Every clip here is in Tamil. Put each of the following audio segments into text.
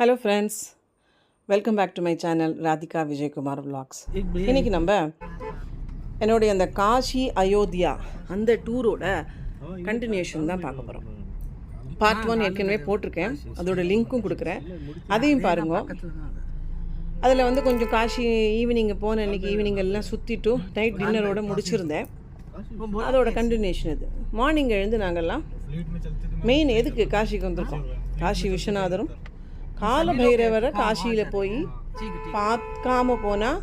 Hello friends welcome back to my channel Radhika Vijayakumar vlogs. இன்னைக்கு நம்ம என்னுடைய அந்த காஷி அயோத்தியா அந்த டூரோட கண்டினியூஷன் தான் பார்க்க போகிறோம் பார்ட் ஒன் ஏற்கனவே போட்டிருக்கேன். அதோட லிங்க்கும் கொடுக்குறேன். அதையும் பாருங்க. அதில் வந்து கொஞ்சம் காஷி ஈவினிங் போன அன்றைக்கி ஈவினிங் எல்லாம் சுற்றிட்டு நைட் டின்னரோட முடிச்சிருந்தேன். அதோட கண்டினியூஷன் இது. மார்னிங் எழுந்து நாங்கள்லாம் மெயின் எதுக்கு காசிக்கு வந்திருக்கோம்? காசி விஸ்வநாதரும் கால பைரவரை காசியில் போய் பார்க்காம போனால்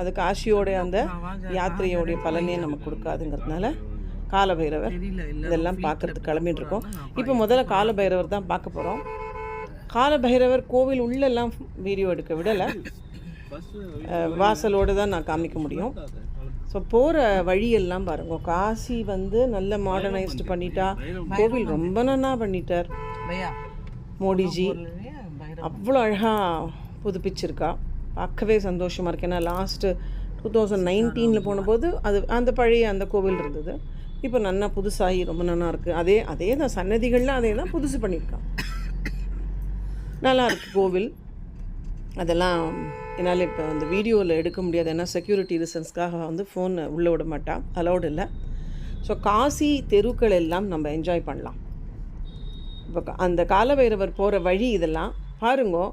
அது காசியோட அந்த யாத்திரையோடைய பலனே நமக்கு கொடுக்காதுங்கிறதுனால கால பைரவர் இதெல்லாம் பார்க்கறதுக்கு கிளம்பிட்டு இருக்கோம் இப்போ முதல்ல கால பைரவர் தான் பார்க்க போகிறோம் கால பைரவர் கோவில் உள்ளெல்லாம் வீடியோ எடுக்க விடலை. வாசலோடு தான் நான் காமிக்க முடியும். ஸோ போகிற வழியெல்லாம் பாருங்க. காசி வந்து நல்ல மாடர்னைஸ்டு பண்ணிட்டா. கோவில் ரொம்ப நன்னா பண்ணிட்டார். மோடிஜி. அவ்வளோ அழகாக புதுப்பிச்சிருக்கா. பார்க்கவே சந்தோஷமாக இருக்கு. ஏன்னா லாஸ்ட்டு டூ தௌசண்ட் நைன்டீனில் போனபோது அது அந்த பழைய அந்த கோவில் இருந்தது. இப்போ நன்னா புதுசாகி ரொம்ப இருக்குது அதே அதே தான் சன்னதிகள்லாம் அதே தான் புதுசு பண்ணியிருக்கான் நல்லா இருக்கு கோவில். அதெல்லாம் என்னால் இப்போ அந்த வீடியோவில் எடுக்க முடியாது. ஏன்னா செக்யூரிட்டி ரீசன்ஸ்க்காக வந்து ஃபோன் உள்ளே விட மாட்டான் அலௌடு இல்லை. ஸோ காசி தெருக்கள் எல்லாம் நம்ம என்ஜாய் பண்ணலாம். இப்போ அந்த காலபைரவர் போகிற வழி இதெல்லாம். பாருங்கோ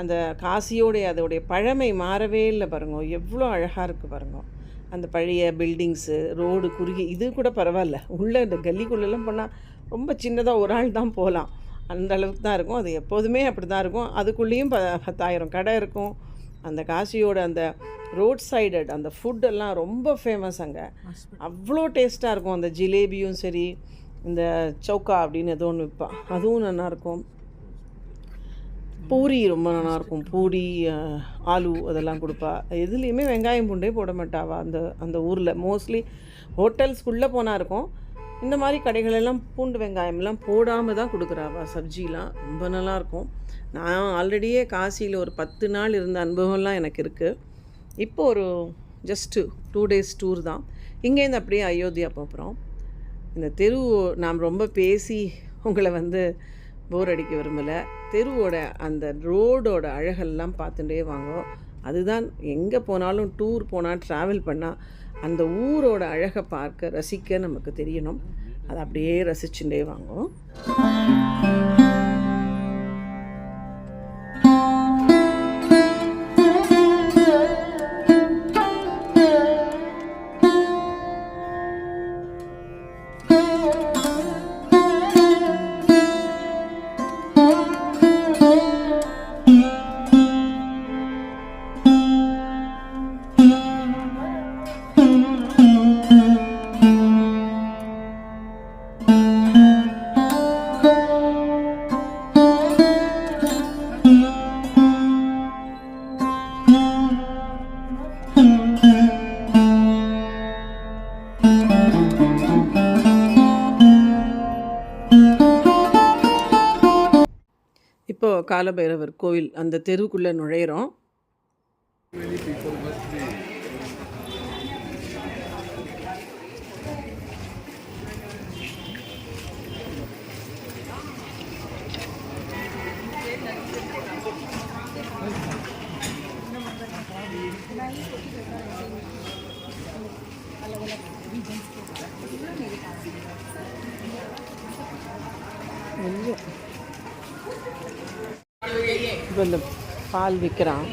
அந்த காசியோடைய அதோடைய பழமை மாறவே இல்லை பாருங்க. எவ்வளோ அழகாக இருக்குது பாருங்க. அந்த பழைய பில்டிங்ஸு ரோடு குறுகி இது கூட பரவாயில்ல. உள்ளே இந்த கல்லிக்குள்ளெல்லாம் போனால் ரொம்ப சின்னதாக ஒரு ஆள் தான் போகலாம் அந்த அளவுக்கு தான் இருக்கும். அது எப்போதுமே அப்படி தான் இருக்கும். அதுக்குள்ளேயும் ப பத்தாயிரம் கடை இருக்கும். அந்த காசியோட அந்த ரோட் சைடு அந்த ஃபுட்டெல்லாம் ரொம்ப ஃபேமஸ் அங்கே. அவ்வளோ டேஸ்ட்டாக இருக்கும். அந்த ஜிலேபியும் சரி இந்த சௌக்கா அப்படின்னு ஏதோ ஒன்று விற்பா அதுவும் நல்லாயிருக்கும் பூரி ரொம்ப நல்லாயிருக்கும். பூரி ஆலு அதெல்லாம் கொடுப்பா. எதுலேயுமே வெங்காயம் பூண்டே போட மாட்டாவா அந்த அந்த ஊரில். மோஸ்ட்லி ஹோட்டல்ஸ்குள்ளே போனால் இருக்கும். இந்த மாதிரி கடைகளெல்லாம் பூண்டு வெங்காயம்லாம் போடாமல் தான் கொடுக்குறாவா சப்ஜிலாம். ரொம்ப நல்லாயிருக்கும். நான் ஆல்ரெடியே காசியில் ஒரு பத்து நாள் இருந்த அனுபவம்லாம் எனக்கு இருக்குது இப்போ ஒரு ஜஸ்ட்டு டூ டேஸ் டூர் தான். இங்கேருந்து அப்படியே அயோத்தியா போகிறோம். இந்த தெரு நாம் ரொம்ப பேசி உங்களை வந்து போர் அடிக்க விரும்பலை. தெருவோட அந்த ரோடோட அழகெல்லாம் பார்த்துட்டே வாங்குவோம். அதுதான் எங்கே போனாலும் டூர் போனால் ட்ராவல் பண்ணால் அந்த ஊரோட அழகை பார்க்க ரசிக்க நமக்கு தெரியணும். அதை அப்படியே ரசிச்சுட்டே வாங்கும் காலபைரவர் கோவில் அந்த தெருவுக்குள்ளே நுழையிறோம். இப்போ இந்த பால் விற்கிறான்.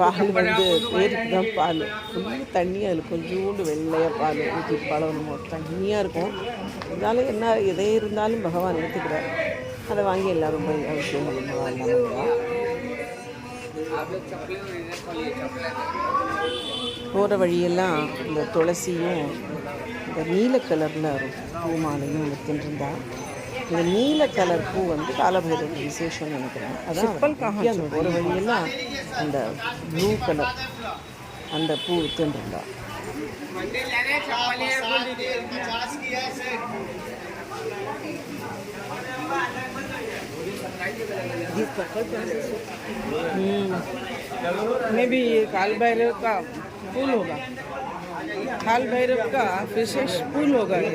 பால் வந்து பேருக்கு தான் பால். ஃபுல்லாக தண்ணி அதில் கொஞ்சோண்டு வெள்ளையாக பால் ஊற்றி பழகணுமோ. தண்ணியாக இருக்கும். இருந்தாலும் என்ன எதே இருந்தாலும் பகவான் எடுத்துக்கிறார். அதை வாங்கி எல்லாரும் போய் அவசியம் போகிற வழியெல்லாம் இந்த துளசியும் இந்த நீல கலரில் பூமாலையும் வித்துருந்தா இந்த நீல கலர் பூ வந்து காலபைரவர் விசேஷம் நினைக்கிறேன் அதான் முக்கியம் அந்த போகிற வழியெல்லாம் அந்த ப்ளூ கலர் அந்த பூ வித்துருந்தா में भी ये काल भैरव का फूल होगा काल भैरव का विशेष फूल होगा ये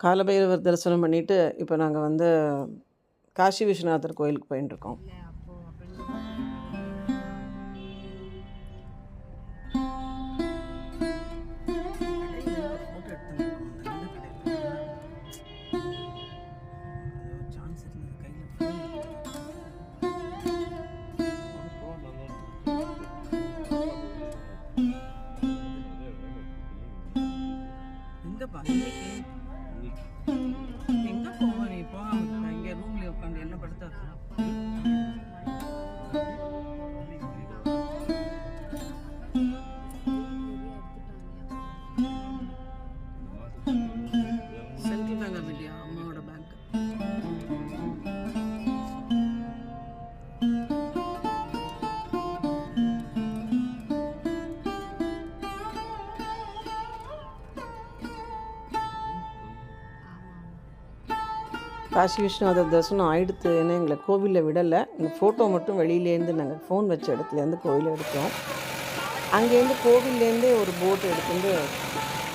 காலபைரவர் தரிசனம் பண்ணிவிட்டு இப்போ நாங்கள் வந்து காசி விஸ்வநாதர் கோயிலுக்கு போயின்னு இருக்கோம் காசி விஸ்வநாதர் தரிசனம் ஆயிடுத்து ஏன்னா எங்களை கோவிலில் விடலை. எங்கள் ஃபோட்டோ மட்டும் வெளியிலேருந்து நாங்கள் ஃபோன் வச்ச இடத்துலேருந்து கோவில் எடுத்தோம். அங்கேருந்து கோவில்லேருந்தே ஒரு போட் எடுத்துட்டு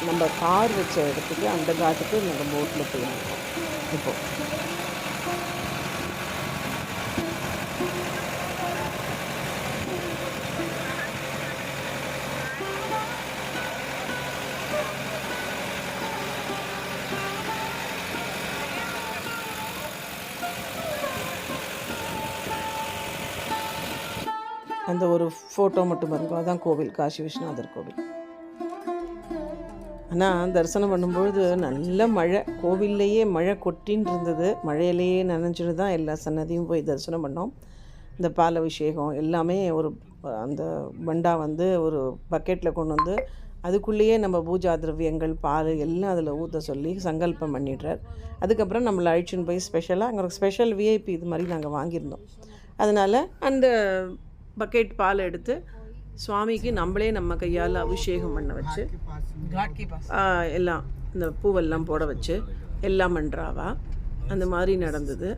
நம்ம கார் வச்ச இடத்துக்கு அந்த காட்டுக்கு நாங்கள் போட்டில் போயிருந்தோம். இப்போது அந்த ஒரு ஃபோட்டோ மட்டும் பாருங்க அதுதான் கோவில் காசி விஸ்வநாதர் கோவில். ஆனால் தரிசனம் பண்ணும்பொழுது நல்ல மழை. கோவில்லையே மழை கொட்டின்னு இருந்தது மழையிலேயே நனைஞ்சிட்டு தான் எல்லா சன்னதியும் போய் தரிசனம் பண்ணோம். இந்த பால் அபிஷேகம் எல்லாமே ஒரு அந்த பண்டா வந்து ஒரு பக்கெட்டில் கொண்டு வந்து அதுக்குள்ளேயே நம்ம பூஜா திரவியங்கள் பால் எல்லாம் அதில் ஊற்ற சொல்லி சங்கல்பம் பண்ணிடுறார். அதுக்கப்புறம் நம்மளை அழிச்சுன்னு போய் ஸ்பெஷலாக அங்கே ஒரு ஸ்பெஷல் விஐபி இது மாதிரி நாங்கள் வாங்கியிருந்தோம். அதனால் அந்த பக்கெட் பால் எடுத்து சுவாமிக்கு நம்மளே நம்ம கையால் அபிஷேகம் பண்ண வச்சு எல்லாம் இந்த பூவெல்லாம் போட வச்சு எல்லாம் பண்ணுறாவா அந்த மாதிரி நடந்தது.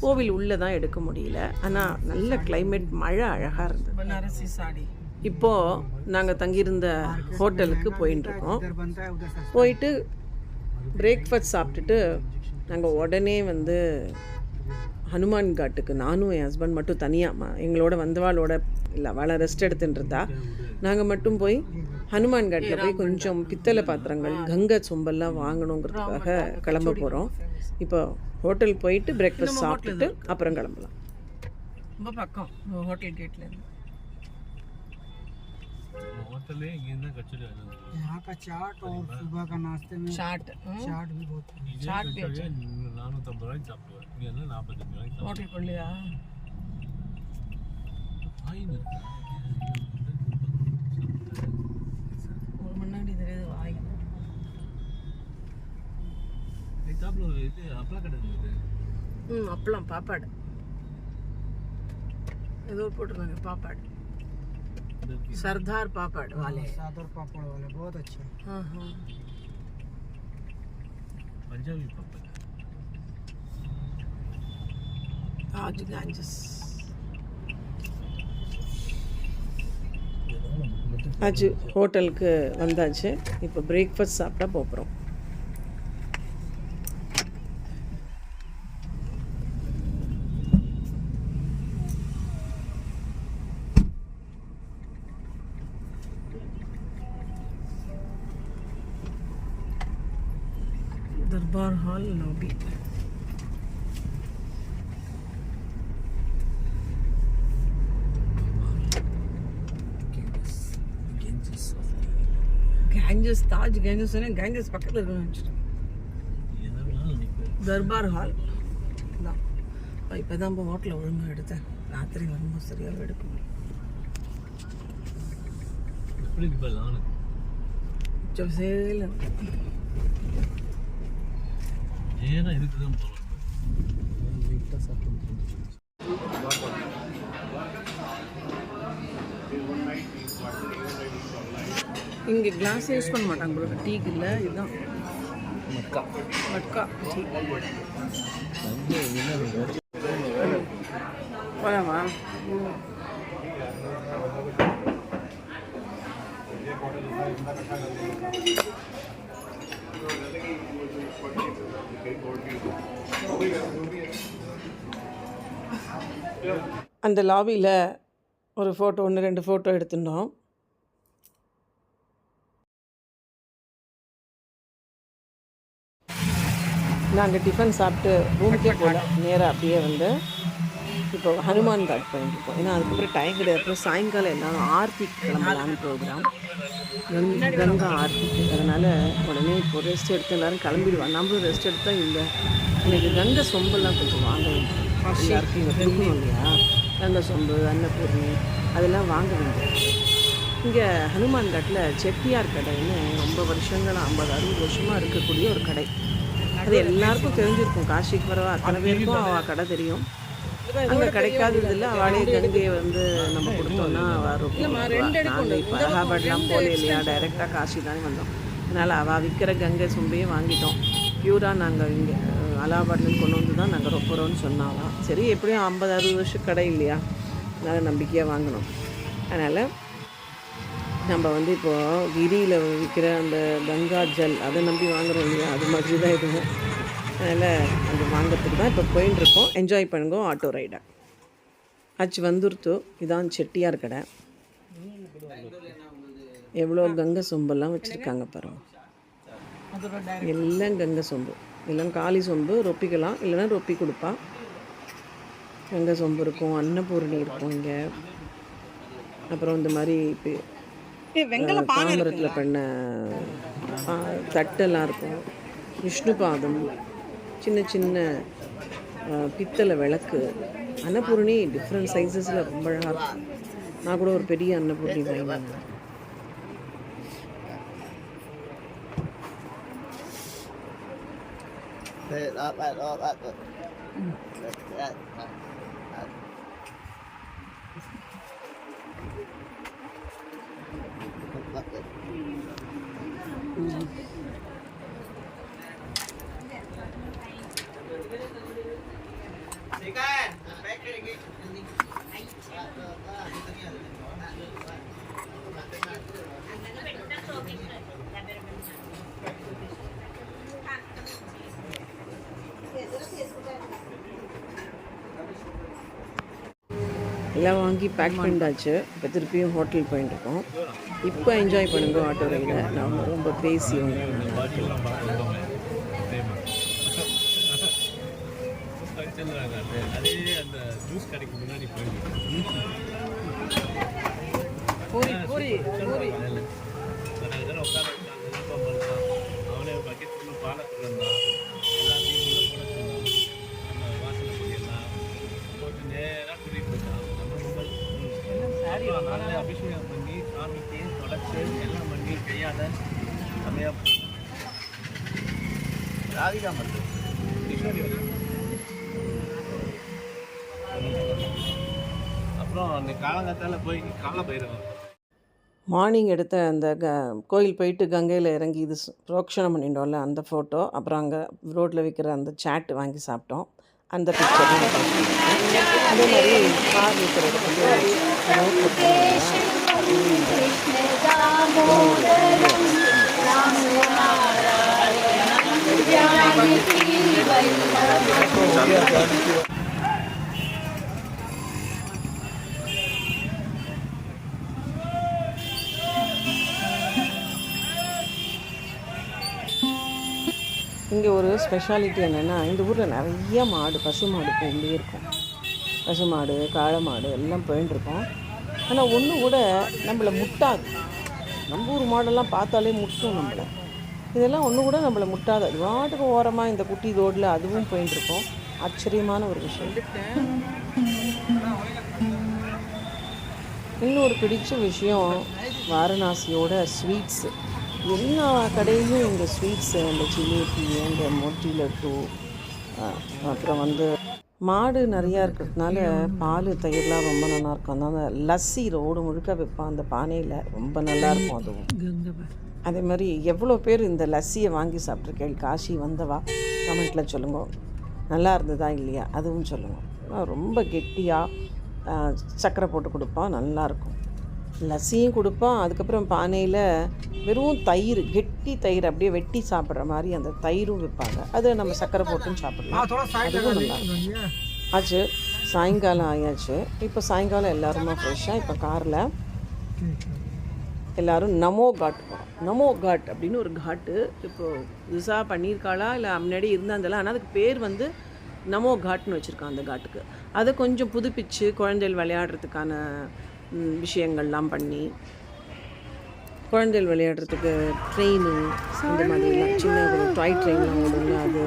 கோவில் உள்ளே தான் எடுக்க முடியல. ஆனால் நல்ல கிளைமேட் மழை அழகாக இருந்தது. இப்போது நாங்கள் தங்கியிருந்த ஹோட்டலுக்கு போயின்னு போயிட்டு பிரேக்ஃபாஸ்ட் சாப்பிட்டுட்டு நாங்கள் உடனே வந்து ஹனுமான் காட்டுக்கு நானும் என் ஹஸ்பண்ட் மட்டும் தனியாக எங்களோட வந்தவாளோட இல்லை அவளை ரெஸ்ட் எடுத்துட்டு இருந்தா நாங்கள் மட்டும் போய் ஹனுமான் காட்டில் போய் கொஞ்சம் பித்தளை பாத்திரங்கள் கங்கை சொம்பெல்லாம் வாங்கணுங்கிறதுக்காக கிளம்ப போகிறோம் இப்போ ஹோட்டல் போயிட்டு பிரேக்ஃபாஸ்ட் சாப்பிட்டுட்டு அப்புறம் கிளம்பலாம். ரொம்ப பக்கம் ஹோட்டல் கேட்ல இருந்து होटले इतना कचरे यहाँ का चाट और सुबह का नाश्ते में சாட் चाट भी बहुत है சாட் भी अच्छा நானூற்றம்பது ரூபாய்க்கு சாப்பிடுவேன் இங்கே என்ன நாற்பத்தஞ்சு ரூபாய்க்கு ஹோட்டல் கொள்ளையா ஃபைன் இருக்கு ஒரு முன்னாடி தெரியுது வாய் எக்ஸாம்பிள் ஒரு இது அப்பளம் கடை இருக்குது ம் அப்பளம் பாப்பாடு ஏதோ போட்டிருந்தாங்க பாப்பாடு सरदार पापड़ वाले सादर पापड़ वाले बहुत अच्छे हैं हाँ हाँ பஞ்சாபி பப்பல் आज गांजस ஆச்சு ஹோட்டலுக்கு வந்தாச்சு இப்போ பிரேக்ஃபாஸ்ட் சாப்பிட்டா போகிறோம் दरबार hall lobby Ganges Taj Ganges Ganges பக்கத்தில் இருக்குன்னு நினச்சிட்டேன் எதனால நிற்பேன் தர்பார் ஹால் தான் இப்போ தான் இப்போ ஹோட்டலில் ஒழுங்காக எடுத்தேன் ராத்திரி வரும்போது சரியாக எடுக்க முடியும் எப்படி நேராக இதுக்கு தான் போகிறோம் இங்கே கிளாஸ் யூஸ் பண்ண மாட்டாங்க போல டீக்கு இல்லை இதுதான். மட்கா. மட்கா டீ. போகலாமா அந்த லாபியில் ஒரு ஃபோட்டோ ஒன்று ரெண்டு ஃபோட்டோ எடுத்துட்டோம் நாங்கள் டிஃபன் சாப்பிட்டு ரூமுக்கே போகல நேராக அப்படியே வந்து இப்போ ஹனுமான் காட் போயிருக்கோம் ஏன்னா அதுக்கப்புறம் டைம் கிடையாது. அப்புறம் சாயங்காலம் எல்லாரும் ஆர்த்திக்கு கிளம்பலான்னு ப்ரோக்ராம் கங்கா ஆர்த்திக்கு அதனால் உடனே இப்போ ரெஸ்ட் எடுத்து எல்லாரும் கிளம்பிடுவாங்க. நம்மளும் ரெஸ்ட் எடுத்தால் இல்லை. எனக்கு கங்கை சொம்பெல்லாம் கொஞ்சம் வாங்க வேண்டியது எல்லாருக்கும் இங்கே கொடுக்கணும் இல்லையா? கங்கை சொம்பு அன்னபூர்ணி அதெல்லாம் வாங்க வேண்டியது இங்கே ஹனுமான் காட்டில் செட்டியார் கடைன்னு ரொம்ப வருஷங்களாக ஐம்பது அறுபது வருஷமாக இருக்கக்கூடிய ஒரு கடை. அது எல்லாருக்கும் தெரிஞ்சிருக்கும். காசிக்கு வரவா அத்தனை பேருக்கும் அவள் கடை தெரியும். அங்கே கிடைக்காதது இல்லை அவளே கங்கையை வந்து நம்ம கொடுத்தோம்னா அவள் ரொம்ப நாங்கள் இப்போ அலகாபாத்லாம் போல இல்லையா டைரெக்டாக காசி தானே வந்தோம். அதனால் அவள் விற்கிற கங்கை சொம்பையும் வாங்கிட்டோம். பியூராக நாங்கள் இங்கே அலகாபாத்லேருந்து கொண்டு வந்து தான் நாங்கள் ரொப்பறோம்னு சொன்னாலாம் சரி எப்படியும் ஐம்பது அறுபது வருஷம் கடை இல்லையா? அதனால் நம்பிக்கையாக வாங்கினோம் அதனால் நம்ம வந்து இப்போது கிரியில் விற்கிற அந்த கங்கா ஜல் அதை நம்பி வாங்குறோம் இல்லையா? அது மாதிரி தான் இதுவும். அதனால் அது வாங்கிறதுக்கு தான் இப்போ போயின்னு என்ஜாய் பண்ணுங்க ஆட்டோ ரைடை ஆச்சு வந்துருத்து. இதான் செட்டியார் கடை. எவ்வளோ கங்கை சொம்பெல்லாம் வச்சுருக்காங்க பாருங்க. எல்லாம் கங்கை சொம்பு. எல்லாம் காளி சொம்பு ரொப்பிக்கலாம். இல்லைன்னா ரொப்பி கொடுப்பா. கங்கை சொம்பு இருக்கும் அன்னபூரணி இருக்கும் இங்கே. அப்புறம் இந்த மாதிரி தாமிரத்தில் பண்ண தட்டெல்லாம் இருக்கும். விஷ்ணு பாதம். சின்ன சின்ன பித்தளை விளக்கு. அன்னபூரணி டிஃப்ரெண்ட் சைஸஸில் ரொம்ப அழகாக இருக்கும். நான் கூட ஒரு பெரிய அன்னபூரணி வாங்கினேன். எல்லாம் வாங்கி பேக் பண்ணிட்டாச்சு. இப்போ திருப்பியும் ஹோட்டல் போயிட்டு இருக்கோம். இப்போ என்ஜாய் பண்ணுங்க ஆட்டோ ரைடில் நம்ம ரொம்ப பேசி பூரி பூரி பூரி. அவனே பக்கெட் பாலை எல்லாத்தையும் ரொம்ப அபிஷேகம் பண்ணி சாமிக்கு தொடச்சு எல்லாம் பண்ணி கையால் செம்மையாக ராதிகா மட்டும். அப்புறம் அந்த காலங்காத்தால போய் கால பயிரவன் மார்னிங் எடுத்த அந்த க கோயில் போயிட்டு கங்கையில் இறங்கி இது புரோக்ஷணம் பண்ணிட்டோம்ல அந்த ஃபோட்டோ அப்புறம் அங்கே ரோட்டில் விற்கிற அந்த சாட் வாங்கி சாப்பிட்டோம். அந்த பிக்சர் அதே மாதிரி கார் விற்கிறது இங்கே ஒரு ஸ்பெஷாலிட்டி என்னென்னா இந்த ஊரில் நிறைய மாடு பசு மாடு போயிட்டே இருக்கும். பசு மாடு காளை மாடு எல்லாம் போயின்ட்டுருக்கோம் ஆனால் ஒன்று கூட நம்மளை முட்டாது. நம்ம ஊர் மாடெல்லாம் பார்த்தாலே முட்டும் நம்மளை. இதெல்லாம் ஒன்று கூட நம்மளை முட்டாது. அது பாட்டுக்கு ஓரமாக இந்த குட்டி ரோடில் அதுவும் போயின்ட்டுருக்கோம் ஆச்சரியமான ஒரு விஷயம். இன்னொரு பிடிச்ச விஷயம் வாரணாசியோட ஸ்வீட்ஸு எல்லா கடையிலும் இந்த ஸ்வீட்ஸு அந்த ஜிலேபி அந்த மொட்டி லட்டு அப்புறம் வந்து மாடு நிறையா இருக்கிறதுனால பால் தயிர்லாம் ரொம்ப நல்லா இருக்கும். அதனால லஸ்ஸி ரோடு முழுக்க வைப்பான் அந்த பானையில். ரொம்ப நல்லா இருக்கும் அதுவும். அதே மாதிரி எவ்வளோ பேர் இந்த லஸ்ஸியை வாங்கி சாப்பிட்ருக்கேன் காசி வந்தவா? கமெண்ட்டில் சொல்லுங்க. நல்லா இருந்ததா இல்லையா? அதுவும் சொல்லுங்கள் ரொம்ப கெட்டியாக சர்க்கரை போட்டு கொடுப்பான் நல்லாயிருக்கும் லஸ்ஸியும் கொடுப்போம். அதுக்கப்புறம் பானையில் வெறும் தயிர் கெட்டி தயிர் அப்படியே வெட்டி சாப்பிட்ற மாதிரி அந்த தயிரும் விற்பாங்க. அதை நம்ம சக்கரை போட்டும் சாப்பிடலாம். ஆச்சு. சாயங்காலம் ஆயாச்சு. இப்போ சாயங்காலம் எல்லாருமே ஃப்ரெஷ்ஷாக இப்போ காரில் எல்லாரும் நமோ காட் நமோ காட் அப்படின்னு ஒரு காட்டு. இப்போது புதுசாக பண்ணியிருக்காளா? இல்லை முன்னாடி இருந்தாந்தல ஆனால் அதுக்கு பேர் வந்து நமோ காட்னு வச்சுருக்கான் அந்த காட்டுக்கு. அதை கொஞ்சம் புதுப்பிச்சு குழந்தைகள் விளையாடுறதுக்கான விஷயங்கள்லாம் பண்ணி குழந்தைகள் விளையாடுறதுக்கு ட்ரெயின் இந்த மாதிரிலாம் சின்ன ஒரு டாய் ட்ரெயின்லாம் ஓடும்ல அது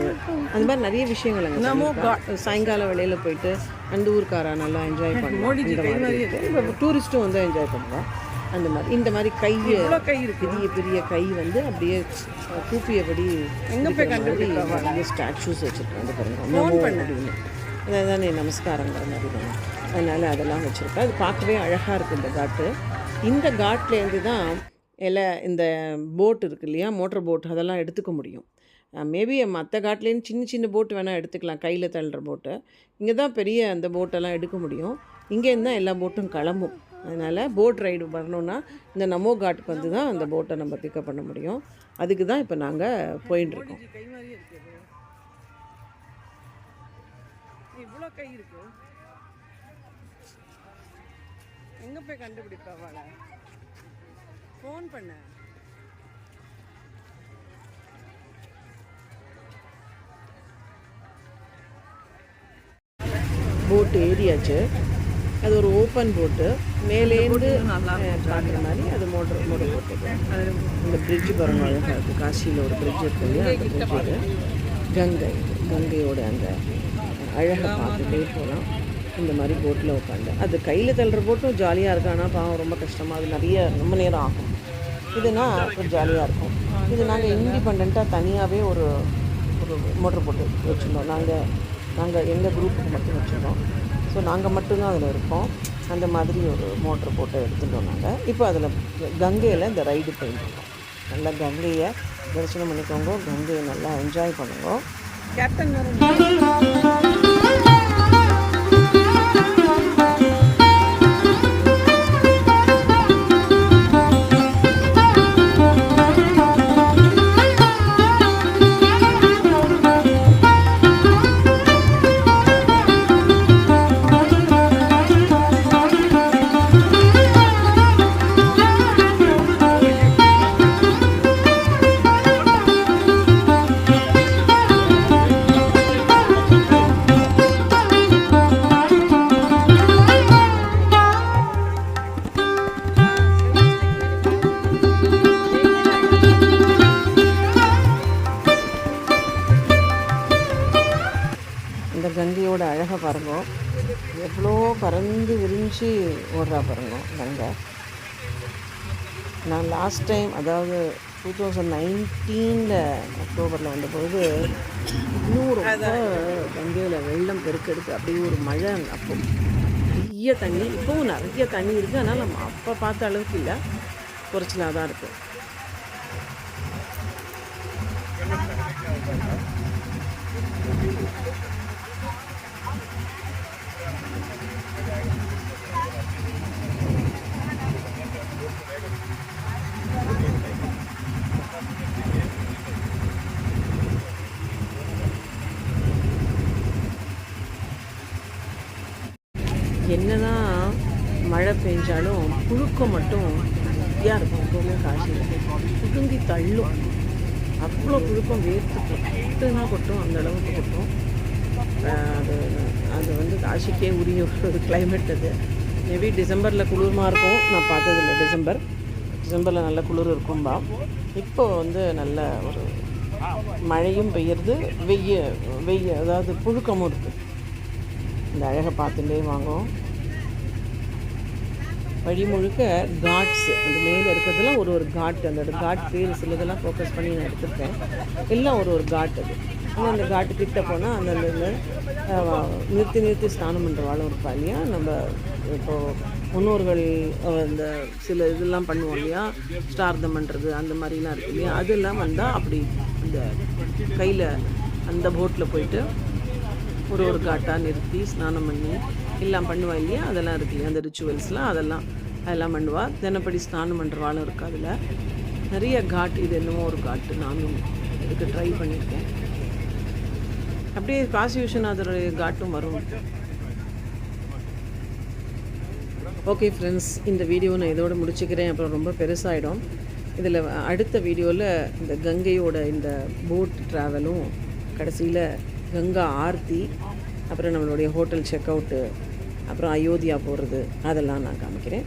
அந்த மாதிரி நிறைய விஷயங்கள் அங்கே நமோ காட் சாயங்கால வேளையில் போயிட்டு அந்த ஊர்க்காரா நல்லா என்ஜாய் பண்ணுவோம் டூரிஸ்ட்டும் வந்து என்ஜாய் பண்ணுவோம் அந்த மாதிரி இந்த மாதிரி கை கை பெரிய பெரிய கை வந்து அப்படியே கூப்பியபடி எங்கே போய் கண்டுபிடிக்க ஸ்டாச்சூஸ் வச்சுருக்கேன் அந்த பாருங்க. அதான் நமஸ்காரங்கிற மாதிரி தான் அதனால் அதெல்லாம் வச்சுருக்கேன் அது பார்க்கவே அழகாக இருக்குது இந்த காட்டு. இந்த காட்லேருந்து தான் எல்லா இந்த போட் இருக்கு இல்லையா? மோட்டர் போட் அதெல்லாம் எடுத்துக்க முடியும். மேபி மற்ற காட்லேருந்து சின்ன சின்ன போட்டு வேணால் எடுத்துக்கலாம். கையில் தள்ளுற போட்டு இங்கே தான் பெரிய அந்த போட்டெல்லாம் எடுக்க முடியும். இங்கேருந்து தான் எல்லா போட்டும் கிளம்பும். அதனால் போட் ரைடு வரணுன்னா இந்த நமோ காட்டுக்கு வந்து தான் அந்த போட்டை நம்ம பிக்கப் பண்ண முடியும். அதுக்கு தான் இப்போ நாங்கள் போயின்னு இருக்கோம் இவ்வளோ கை இருக்கு. எங்க போய் கண்டுபிடிப்பா வாழை ஃபோன் பண்ண. போட் ஏறியாச்சு. அது ஒரு ஓப்பன் போட்டு மேலேருந்து பார்க்குற மாதிரி அது மோட்டர் மோட்டர் போட்டு இந்த பிரிட்ஜ் பாருங்க அழகாக இருக்குது காசியில் ஒரு பிரிட்ஜ் இருக்கு இல்லையா? அந்த பிரிட்ஜ் இது. கங்கை கங்கையோட அந்த அழகை பார்த்துட்டே போகலாம். இந்த மாதிரி போட்டில் உட்காந்து அது கையில் தள்ளுற போட்டும் ஜாலியாக இருக்கானா? ஆனால் பாவம் ரொம்ப கஷ்டமாக அது நிறைய ரொம்ப நேரம் ஆகும். இதுனா கொஞ்சம் ஜாலியாக இருக்கும். இது நாங்கள் இண்டிபெண்ட்டாக தனியாகவே ஒரு ஒரு மோட்டர் போட்டு வச்சுருந்தோம். நாங்கள் நாங்கள் எங்கள் குரூப்புக்கு மட்டும் வச்சுருந்தோம். ஸோ நாங்கள் மட்டும்தான் அதில் இருப்போம் அந்த மாதிரி ஒரு மோட்ரு போட்டு எடுத்துட்டோம் நாங்கள் இப்போ அதில் கங்கையில் இந்த ரைடு போயிட்டுருக்கோம் நல்லா கங்கையை தரிசனம் பண்ணிக்கோங்க. கங்கையை நல்லா என்ஜாய் பண்ணுங்க. கேப்டன் விரிஞ்சு ஓடுறா பாருங்க கங்கை நான் லாஸ்ட் டைம் அதாவது டூ தௌசண்ட் நைன்டீனில் அக்டோபரில் வந்தபோது இன்னும் ரொம்ப கங்கையில் வெள்ளம் பெருக்கெடுத்து அப்படியே ஒரு மழை அப்போ. நிறைய தண்ணி இப்போவும் நிறைய தண்ணி இருக்குது ஆனால் நம்ம அப்போ பார்த்த அளவுக்கு இல்லை. குறைச்சலாக தான் இருக்குது என்னதான் செஞ்சாலும் புழுக்கம் மட்டும் நிறையா இருக்கும். எப்போவுமே காய்ச்சல் புழுங்கி தள்ளும். அவ்வளோ புழுக்கம் வேர்த்து கொட்டுனா கொட்டும் அந்த அளவுக்கு கொட்டும். அது அது வந்து காசிக்கே உரிய ஒரு கிளைமேட் அது. மேபி டிசம்பரில் குளிர்மா இருக்கும். நான் பார்த்ததில்ல டிசம்பர். டிசம்பரில் நல்ல குளிர் இருக்கும்பா. இப்போ வந்து நல்ல ஒரு மழையும் பெய்யறது. வெய்ய வெய்ய அதாவது புழுக்கமும் இருக்குது இந்த அழகை பார்த்துட்டே வாங்கும் வழி முழுக்க காட்ஸ் அந்த மேலே இருக்கிறதுலாம் ஒரு ஒரு காட் அந்த காட் பேர் சிலதெல்லாம் ஃபோக்கஸ் பண்ணி நான் எடுத்திருக்கேன். எல்லாம் ஒரு ஒரு காட் அது. ஆனால் அந்த காட்டு கிட்ட போனால் அந்த நிறுத்தி நிறுத்தி ஸ்நானம் பண்ணுறவாளும் இருப்பா இல்லையா? நம்ம இப்போது முன்னோர்கள் அந்த சில இதெல்லாம் பண்ணுவோம் இல்லையா? ஸ்டார்தம் பண்ணுறது அந்த மாதிரிலாம் இருக்கு இல்லையா? அதெல்லாம் வந்தால் அப்படி இந்த கையில் அந்த போட்டில் போயிட்டு ஒரு ஒரு காட்டாக நிறுத்தி ஸ்நானம் பண்ணி எல்லாம் பண்ணுவா இல்லையா? அதெல்லாம் இருக்கு இல்லையா? அந்த ரிச்சுவல்ஸ்லாம் அதெல்லாம் அதெல்லாம் பண்ணுவாள் தினப்படி ஸ்நானம் பண்ணுறவாளும் இருக்குது அதில்? நிறைய காட் இது என்னமோ ஒரு காட்டு நானும் இதுக்கு ட்ரை பண்ணியிருக்கேன். அப்படியே காசி விஸ்வநாதருடைய காட்டும் வரும். ஓகே ஃப்ரெண்ட்ஸ் இந்த வீடியோ நான் இதோட முடிச்சுக்கிறேன். அப்புறம் ரொம்ப பெருசாகிடும் இதில் அடுத்த வீடியோவில் இந்த கங்கையோட இந்த போட் ட்ராவலும் கடைசியில் கங்கா ஆர்த்தி அப்புறம் நம்மளுடைய ஹோட்டல் செக் அவுட்டு அப்புறம் அயோத்தியா போகிறது அதெல்லாம் நான் காமிக்கிறேன்.